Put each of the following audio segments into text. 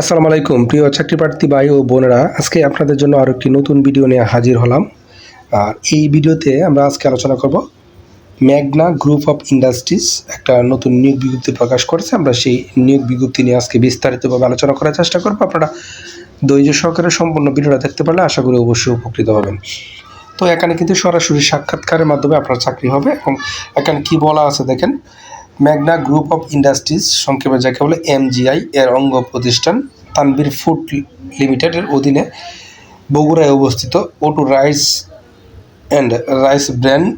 আসসালামু আলাইকুম। প্রিয় চাকরি প্রার্থী ভাই ও বোনেরা, আজকে আপনাদের জন্য আরও একটি নতুন ভিডিও নিয়ে হাজির হলাম। আর এই ভিডিওতে আমরা আজকে আলোচনা করব ম্যাগনা গ্রুপ অফ ইন্ডাস্ট্রিজ, একটা নতুন নিয়োগ বিজ্ঞপ্তি প্রকাশ করেছে। আমরা সেই নিয়োগ বিজ্ঞপ্তি নিয়ে আজকে বিস্তারিতভাবে আলোচনা করার চেষ্টা করব। আপনারা ধৈর্য সহকারে সম্পূর্ণ ভিডিওটা দেখতে পারলে আশা করি অবশ্যই উপকৃত হবেন। তো এখানে কিন্তু সরাসরি সাক্ষাৎকারের মাধ্যমে আপনার চাকরি হবে এবং এখানে কি বলা আছে দেখেন ম্যাগনা গ্রুপ অফ ইন্ডাস্ট্রিজ, সংক্ষেপে যাকে বলে এমজিআই, এর অঙ্গ প্রতিষ্ঠান তানবির ফুড লিমিটেডের অধীনে বগুড়ায় অবস্থিত O two rice and rice bran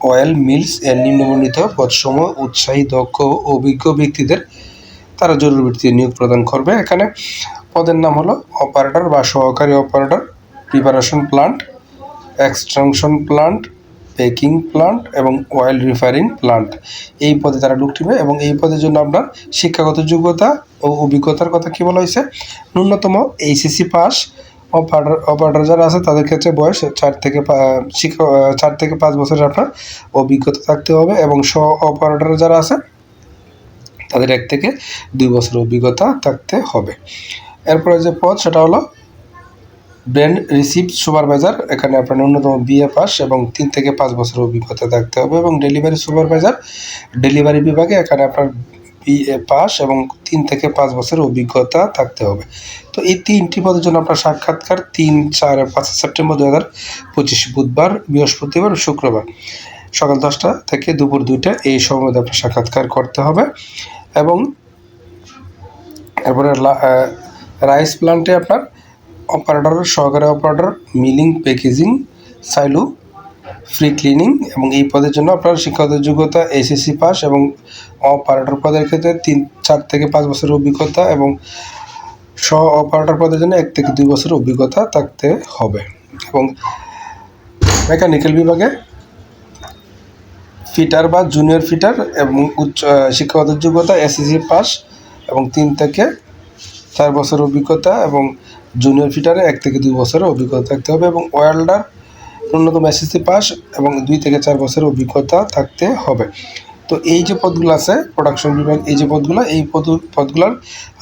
oil mills এর নিম্নবর্ণিত পদসমূহ উৎসাহী, দক্ষ অভিজ্ঞ ব্যক্তিদের তারা জরুরি ভিত্তিতে নিয়োগ প্রদান করবে। এখানে পদের নাম হলো অপারেটর বা সহকারী operator preparation plant extraction plant packing plant এবং অয়েল রিফাইনিং প্লান্ট এই পদে তারা ঢুক দিবে এবং এই পদের জন্য আপনার শিক্ষাগত যোগ্যতা ও অভিজ্ঞতার কথা কি বলা হয়েছে? ন্যূনতম এইচএসসি পাস অপারেটর অপারেটর যারা আছে তাদের ক্ষেত্রে বয়স চার থেকে শিক্ষা, চার থেকে পাঁচ বছরের আপনার অভিজ্ঞতা থাকতে হবে এবং সহ অপারেটর যারা আছে তাদের এক থেকে দুই বছরের অভিজ্ঞতা থাকতে হবে। এরপরে যে পদ সেটা হলো ব্র্যান্ড রিসিপ্ট সুপারভাইজার এখানে আপনার ন্যূনতম বিএ পাস এবং তিন থেকে পাঁচ বছরের অভিজ্ঞতা থাকতে হবে এবং ডেলিভারি সুপারভাইজার ডেলিভারি বিভাগে এখানে আপনার বিএ পাস এবং তিন থেকে পাঁচ বছরের অভিজ্ঞতা থাকতে হবে। তো এই তিনটি পদের জন্য আপনার সাক্ষাৎকার তিন, চার, পাঁচ সেপ্টেম্বর দু হাজার পঁচিশ বুধবার, বৃহস্পতিবার শুক্রবার। সকাল দশটা থেকে দুপুর দুইটা এই সময় মধ্যে আপনার সাক্ষাৎকার করতে হবে এবং এরপরে রাইস প্লান্টে আপনার অপারেটর, সহকারী operator, milling, packaging, silo, free cleaning এবং এই পদের জন্য আপনার শিক্ষাগত যোগ্যতা, এসএসসি পাস এবং অপারেটর পদের ক্ষেত্রে তিন, চার থেকে পাঁচ বছরের অভিজ্ঞতা এবং সহ অপারেটর পদের জন্য এক থেকে দুই বছরের অভিজ্ঞতা থাকতে হবে এবং মেকানিক্যাল বিভাগে ফিটার বা জুনিয়র ফিটার এবং উচ্চ শিক্ষাগত যোগ্যতা, এসএসসি পাস এবং তিন থেকে চার বছরের অভিজ্ঞতা এবং জুনিয়র ফিটারে এক থেকে দুই বছরের অভিজ্ঞতা থাকতে হবে এবং ওয়ার্ল্ডার ন্যূনতম এসএসসি পাস এবং দুই থেকে চার বছরের অভিজ্ঞতা থাকতে হবে। তো এই যে পদগুলো আছে প্রোডাকশন বিভাগ, এই যে পদগুলো, এই পদ পদগুলোর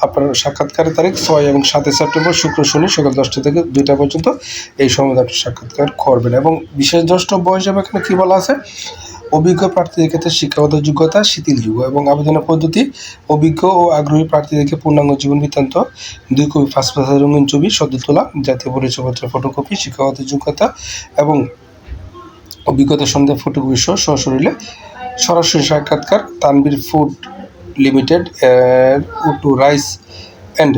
আপনার সাক্ষাৎকারের তারিখ ছয় এবং সাতই সেপ্টেম্বর, শুক্র শনি সকাল দশটা থেকে দুইটা পর্যন্ত এই সময় আপনি সাক্ষাৎকার করবেন এবং বিশেষ দ্রষ্টব্য হিসেবে এখানে কী বলা আছে? অভিজ্ঞ প্রার্থীদের ক্ষেত্রে শিক্ষাগত যোগ্যতা শিথিলযোগ্য এবং আবেদনের পদ্ধতি, অভিজ্ঞ ও আগ্রহী প্রার্থীদেরকে পূর্ণাঙ্গ জীবন বৃত্তান্ত, দুই কপি পাসপোর্ট রঙিন ছবি, সদ্য তোলা, জাতীয় পরিচয়পত্রের ফটোকপি শিক্ষাগত যোগ্যতা এবং অভিজ্ঞতা সন্দেহ ফটোকপি সহ সশরীরে সরাসরি সাক্ষাৎকার Tanvir food limited উটু rice and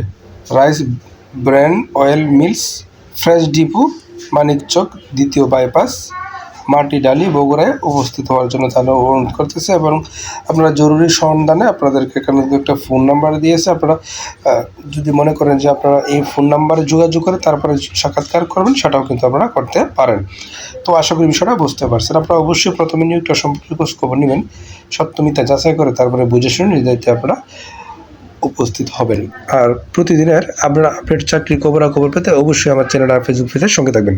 rice brand oil mills, fresh ডিপু, মানিকচক, দ্বিতীয় বাইপাস মাটি, ডালি, বগুড়ায় উপস্থিত হওয়ার জন্য তাহলে অনুরোধ করতেছে এবং আপনারা জরুরি সন্ধানে আপনাদেরকে এখানে একটা ফোন নাম্বার দিয়েছে। আপনারা যদি মনে করেন যে আপনারা এই ফোন নাম্বারে যোগাযোগ করে তারপরে সাক্ষাৎকার করবেন, সেটাও কিন্তু আপনারা করতে পারেন। তো আশা করি বিষয়টা বুঝতে পারছেন। আপনারা অবশ্যই প্রথমে নিয়োগটা সম্পর্কে খবর নেবেন সত্যমিতা যাচাই করে তারপরে বুঝে শুনে নির্ধারিত আপনারা উপস্থিত হবেন। আর প্রতিদিনের আপনারা আপডেট চাকরি খবরাখবর পেতে অবশ্যই আমার চ্যানেল আর ফেসবুক পেজের সঙ্গে থাকবেন।